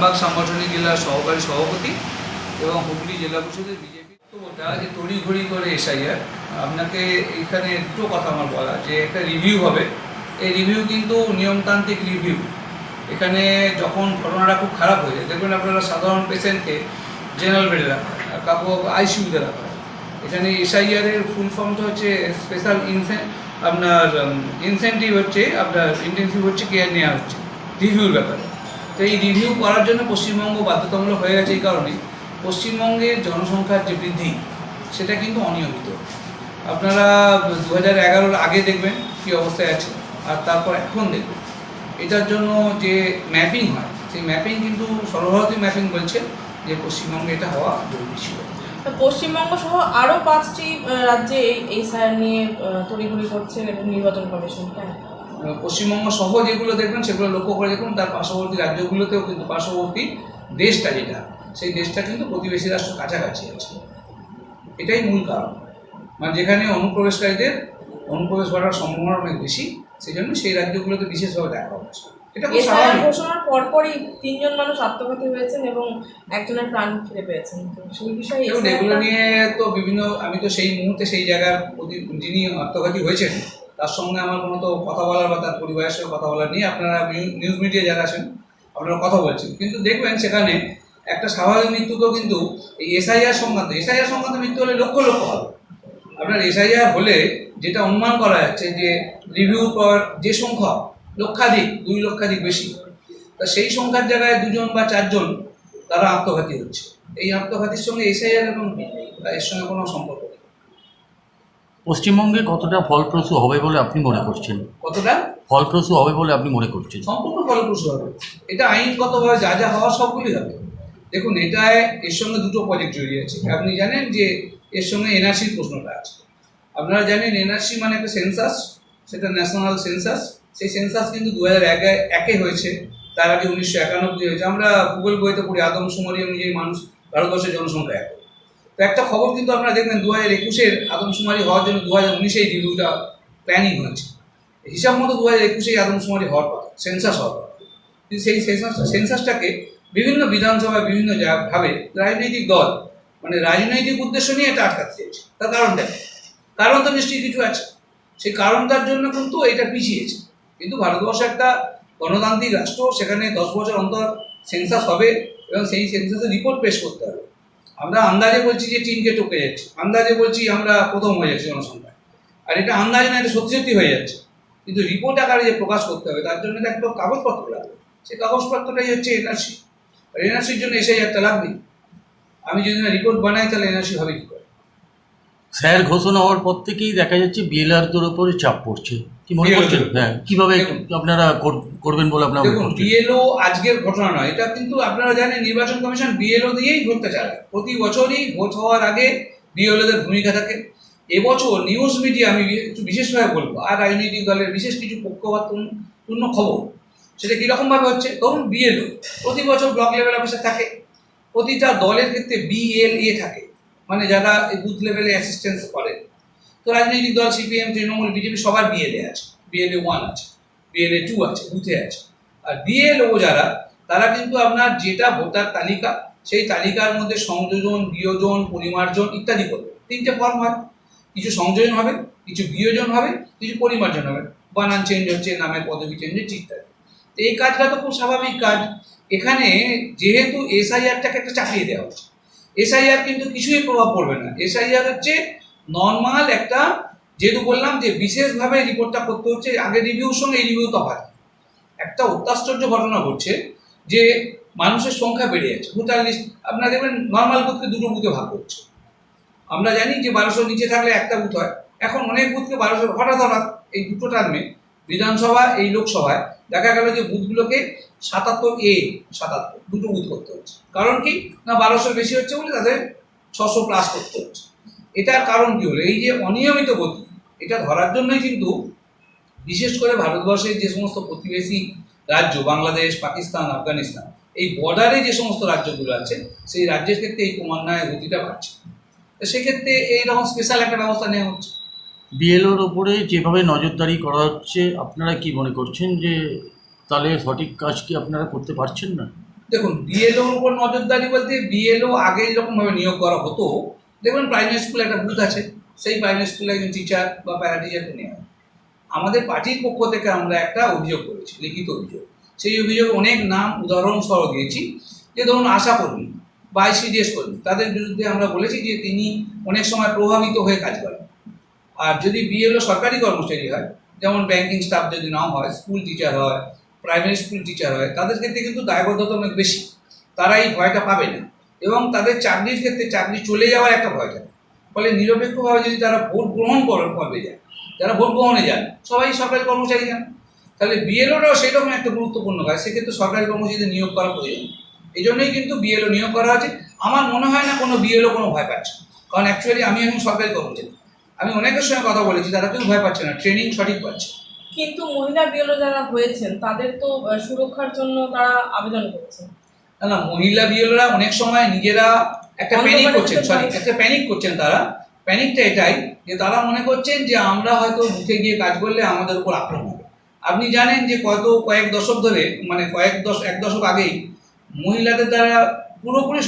আরামবাগ সাংগঠনিক জেলার সহকারী সভাপতি এবং হুগলি জেলা পরিষদের বিজেপি বক্তব্যটা যে তড়িঘড়ি করে এসআইআর, আপনাকে এখানে দুটো কথা আমার বলা যে একটা রিভিউ হবে। এই রিভিউ কিন্তু নিয়মতান্ত্রিক রিভিউ এখানে যখন ঘটনাটা খুব খারাপ হয়ে যায়, দেখবেন আপনারা সাধারণ পেশেন্টকে জেনারেল বেডে রাখা হয়, আর কাউকে আইসিউতে রাখা হয়। এখানে এসআইআর এর ফুল ফর্মটা হচ্ছে স্পেশাল ইনসেন আপনার ইনসেন্টিভ হচ্ছে, আপনার ইন্টেন্সিভ হচ্ছে কেয়ার নেওয়া হচ্ছে। রিভিউর ব্যাপারে। তো এই রিভিউ করার জন্য পশ্চিমবঙ্গ বাধ্যতামূলক হয়ে গেছে এই কারণে। পশ্চিমবঙ্গের জনসংখ্যার যে বৃদ্ধি, সেটা কিন্তু অনিয়মিত। আপনারা দু হাজার আগে দেখবেন কী অবস্থায় আছে, আর তারপর এখন দেখবেন। এটার জন্য যে ম্যাপিং হয়, সেই ম্যাপিং কিন্তু সর্বভারতীয় ম্যাপিং বলছে যে পশ্চিমবঙ্গে এটা হওয়া জরুরি ছিল পশ্চিমবঙ্গ সহ আরও পাঁচটি রাজ্যে এই সায়ার নিয়ে তড়িঘড়ি করছেন এবং নির্বাচন কমিশন পশ্চিমবঙ্গ সহ যেগুলো দেখবেন সেগুলো লক্ষ্য করে দেখুন তার পার্শ্ববর্তী রাজ্যগুলোতেও কিন্তু পার্শ্ববর্তী দেশটা যেটা সেই দেশটা কিন্তু প্রতিবেশী রাষ্ট্র কাছাকাছি আছে। এটাই মূল কারণ। মানে যেখানে অনুপ্রবেশকারীদের অনুপ্রবেশ ঘটার সম্ভাবনা অনেক বেশি সেই জন্য সেই রাজ্যগুলোতে বিশেষভাবে দেখা হচ্ছে। এটা ঘোষণার পরপরই তিনজন মানুষ আত্মঘাতী হয়েছেন এবং একজনের প্রাণ ফিরে পেয়েছেন। সেই বিষয়ে এগুলো নিয়ে তো বিভিন্ন আমি তো সেই মুহূর্তে সেই জায়গার যিনি আত্মঘাতী হয়েছেন তার সঙ্গে আমার কোনো তো কথা বলার বা তার পরিবারের সঙ্গে কথা বলার নিয়ে আপনারা নিউজ মিডিয়া যারা আছেন, আপনারা কথা বলছেন। কিন্তু দেখবেন সেখানে একটা স্বাভাবিক মৃত্যুকেও কিন্তু এই এসআইআর সংক্রান্ত এসআইআর সংক্রান্ত মৃত্যু হলে লক্ষ লক্ষ হবে। আপনার এসআইআর হলে যেটা অনুমান করা যাচ্ছে যে রিভিউ পর যে সংখ্যা, লক্ষাধিক, দুই লক্ষাধিক বেশি, তা সেই সংখ্যার জায়গায় দুজন বা চারজন তারা আত্মঘাতী হচ্ছে। এই আত্মঘাতীর সঙ্গে এসআইআর এবং এর সঙ্গে কোনো সম্পর্ক নেই। পশ্চিমবঙ্গে কতটা ফলপ্রসূ হবে বলে আপনি মনে করছেন? কতটা? ফলপ্রসূ হবে বলে আপনি মনে করছেন? সম্পূর্ণ ফলপ্রসূ হবে। এটা আইনগতভাবে যা যা হওয়া সবগুলি হবে। দেখুন এটায় এর সঙ্গে দুটো প্রজেক্ট জড়িয়ে আছে। আপনি জানেন যে এর সঙ্গে এনআরসির প্রশ্নটা আছে। আপনারা জানেন এনআরসি মানে একটা সেন্সাস সেটা ন্যাশনাল সেন্সাস সেই সেন্সাস কিন্তু দু হাজার একে একে হয়েছে। তার আগে উনিশশো একানব্বই হয়েছে। আমরা ভূগোল বইতে পড়ি আদম আদমশুমারি অনুযায়ী মানুষ ভারতবর্ষের জনসংখ্যা এক। একটা খবর কিন্তু আপনারা দেখবেন দু হাজার একুশের আদমশুমারি হওয়ার জন্য দু হাজার উনিশেই রিভিউটা প্ল্যানিং হয়েছে। হিসাব মতো দু হাজার একুশেই আদমশুমারি হওয়ার কথা সেন্সাস হওয়ার কথা। কিন্তু সেই সেন্সাস সেন্সাসটাকে বিভিন্ন বিধানসভায় বিভিন্ন ভাবে রাজনৈতিক দল মানে রাজনৈতিক উদ্দেশ্য নিয়ে এটা আটকাতে চেয়েছে। তার কারণটা? কারণ তো নিশ্চয়ই কিছু আছে। সেই কারণটার জন্য কিন্তু এটা পিছিয়েছে। কিন্তু ভারতবর্ষ একটা গণতান্ত্রিক রাষ্ট্র, সেখানে দশ বছর অন্তর সেন্সাস হবে এবং সেই সেন্সাসের রিপোর্ট পেশ করতে হবে। আমরা আন্দাজে বলছি যে চীনকে টপকে যাচ্ছে। আন্দাজে বলছি আমরা প্রথম হয়ে যাচ্ছি জনসংখ্যায়। আর এটা আন্দাজে না এটা সত্যি সত্যি হয়ে যাচ্ছে। কিন্তু রিপোর্ট আকারে যে প্রকাশ করতে হবে, তার জন্য একটা কাগজপত্র লাগবে। সেই কাগজপত্রটাই হচ্ছে এনআরসি আর এনআরসির জন্য এসে একটা লাগবেই আমি যদি না রিপোর্ট বানাই, তাহলে এনআরসি হবে কি করে? স্যার, ঘোষণা হওয়ার পর থেকেই দেখা যাচ্ছে বিএলআরদের উপরে চাপ পড়ছে। কি মনে করছেন? হ্যাঁ কীভাবে আপনারা করবেন বলে আপনারা দেখুন বিএলও আজকের ঘটনা নয়। এটা কিন্তু আপনারা জানেন নির্বাচন কমিশন বিএলও দিয়েই ভোটটা চালায় প্রতি বছরই ভোট হওয়ার আগে বিএলওদের ভূমিকা থাকে। এবছর নিউজ মিডিয়া আমি একটু বিশেষভাবে বলব আর রাজনৈতিক দলের বিশেষ কিছু পক্ষপাতপূর্ণ খবর সেটা কীরকমভাবে হচ্ছে? ধরুন বিএলও প্রতি বছর ব্লক লেভেল অফিসার থাকে। প্রতিটা দলের ক্ষেত্রে বিএলএ থাকে। মানে যারা এই বুথ লেভেলে অ্যাসিস্ট্যান্স করেন তো রাজনৈতিক দল সিপিএম তৃণমূল বিজেপি সবার বিএলএ আছে। বিএলএ ওয়ান আছে বিএলএ টু আছে বুথে আছে। আর বিএলও যারা, তারা কিন্তু আপনার যেটা ভোটার তালিকা, সেই তালিকার মধ্যে সংযোজন, বিয়োজন, পরিমার্জন ইত্যাদি করবে। তিনটে ফর্ম হয়। কিছু সংযোজন হবে, কিছু বিয়োজন হবে, কিছু পরিমার্জন হবে। বানান চেঞ্জ হচ্ছে, নামের পদবি চেঞ্জ হচ্ছে, ইত্যাদি। তো এই কাজটা তো খুব স্বাভাবিক কাজ। এখানে যেহেতু এসআইআরটাকে একটা চাপিয়ে দেওয়া হচ্ছে। এসআইআর কিন্তু কিছুই প্রভাব পড়বে না। এসআইআর হচ্ছে নর্মাল একটা, যেহেতু বললাম যে বিশেষভাবে রিপোর্টটা করতে হচ্ছে আগের রিভিউর সঙ্গে এই রিভিউ তফাৎ একটা অত্যাশ্চর্য ঘটনা ঘটছে যে মানুষের সংখ্যা বেড়ে যাচ্ছে। ভোটার লিস্ট আপনারা দেখবেন নর্মাল বুথকে দুটো বুথে ভাগ করছে। আমরা জানি যে বারোশো নিচে থাকলে একটা বুথ হয়। এখন অনেক বুথকে বারোশো, হঠাৎ হঠাৎ এই দুটো টার্মে বিধানসভা, এই লোকসভায় দেখা গেল যে বুথগুলোকে সাতাত্তর এ সাতাত্তর, দুটো বুথ করতে হচ্ছে। কারণ কি? না বারোশোর বেশি হচ্ছে বলে তাদের ছশো প্লাস করতে হচ্ছে। এটার কারণ কি হলো? এই যে অনিয়মিত গতি এটা ধরার জন্যই কিন্তু বিশেষ করে ভারতবর্ষের যে সমস্ত প্রতিবেশী রাজ্য বাংলাদেশ পাকিস্তান আফগানিস্তান এই বর্ডারে যে সমস্ত রাজ্যগুলো আছে সেই রাজ্যের ক্ষেত্রে এই ক্রমান্বয়ে গতিটা বাড়ছে। তো সেক্ষেত্রে এইরকম স্পেশাল একটা ব্যবস্থা নেওয়া হচ্ছে। বিএলওর ওপরে যেভাবে নজরদারি করা হচ্ছে আপনারা কি মনে করছেন যে তাহলে সঠিক কাজ কি আপনারা করতে পারছেন না? দেখুন বিএলওর উপর নজরদারি বলতে বিএলও আগে যেরকমভাবে নিয়োগ করা হতো দেখবেন প্রাইমারি স্কুলে একটা বুথ আছে। সেই প্রাইমারি স্কুলে একজন টিচার বা প্যারা টিচারকে নেওয়া। আমাদের পার্টির পক্ষ থেকে আমরা একটা অভিযোগ করেছি, লিখিত অভিযোগ। সেই অভিযোগ অনেক নাম, উদাহরণ সহ দিয়েছি। যে ধরুন, আশা কর্মী বা আইসিডিএস কর্মী, তাদের বিরুদ্ধে আমরা বলেছি যে তিনি অনেক সময় প্রভাবিত হয়ে কাজ করেন। আর যদি বিএলও সরকারি কর্মচারী হয়, যেমন ব্যাংকিং স্টাফ যদি নাও হয় স্কুল টিচার হয় প্রাইমারি স্কুল টিচার হয়, তাদের ক্ষেত্রে কিন্তু দায়বদ্ধতা অনেক বেশি। তারা এই ভয়টা পাবে না। এবং তাদের চাকরির ক্ষেত্রে চাকরি চলে যাওয়ার একটা ভয় থাকে। ফলে নিরপেক্ষভাবে যদি তারা ভোট গ্রহণ করার পর্বে যায়, যারা ভোট গ্রহণে যান সবাই সরকারি কর্মচারী যান তাহলে বিএলওরাও সেরকম একটা গুরুত্বপূর্ণ কাজ, সেক্ষেত্রে সরকারি কর্মচারীদের নিয়োগ করা প্রয়োজন। এই জন্যই কিন্তু বিএলও নিয়োগ করা হয়েছে। আমার মনে হয় না কোনো বিএলও কোনো ভয় পাচ্ছে। কারণ অ্যাকচুয়ালি আমি এখন সরকারি কর্মচারী। আমি অনেকের সঙ্গে কথা বলেছি, তারা কেউ ভয় পাচ্ছে না, ট্রেনিং সঠিক পাচ্ছে কিন্তু মহিলা বিএলও যারা হয়েছেন, তাদের তো সুরক্ষার জন্য তারা আবেদন করেছেন। না না মহিলা বিএলরা অনেক সময় নিজেরা একটা প্যানিক করছেন সরি একটা প্যানিক করছেন তারা। প্যানিকটা এটাই যে তারা মনে করছেন যে আমরা হয়তো বুথে গিয়ে কাজ করলে আমাদের উপর আক্রমণ হবে। আপনি জানেন যে কত কয়েক দশক ধরে মানে কয়েক দশ এক দশক আগেই মহিলাদের দ্বারা পুরোপুরি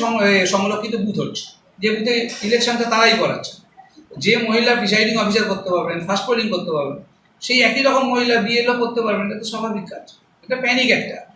সংরক্ষিত বুথ হচ্ছে। যে বুথে ইলেকশনটা তারাই করাচ্ছে। যে মহিলা প্রিসাইডিং অফিসার করতে পারবেন ফার্স্ট পোলিং করতে পারবেন সেই একই রকম মহিলা বিএলও করতে পারবেন এটা তো স্বাভাবিক কাজ। এটা প্যানিক একটা।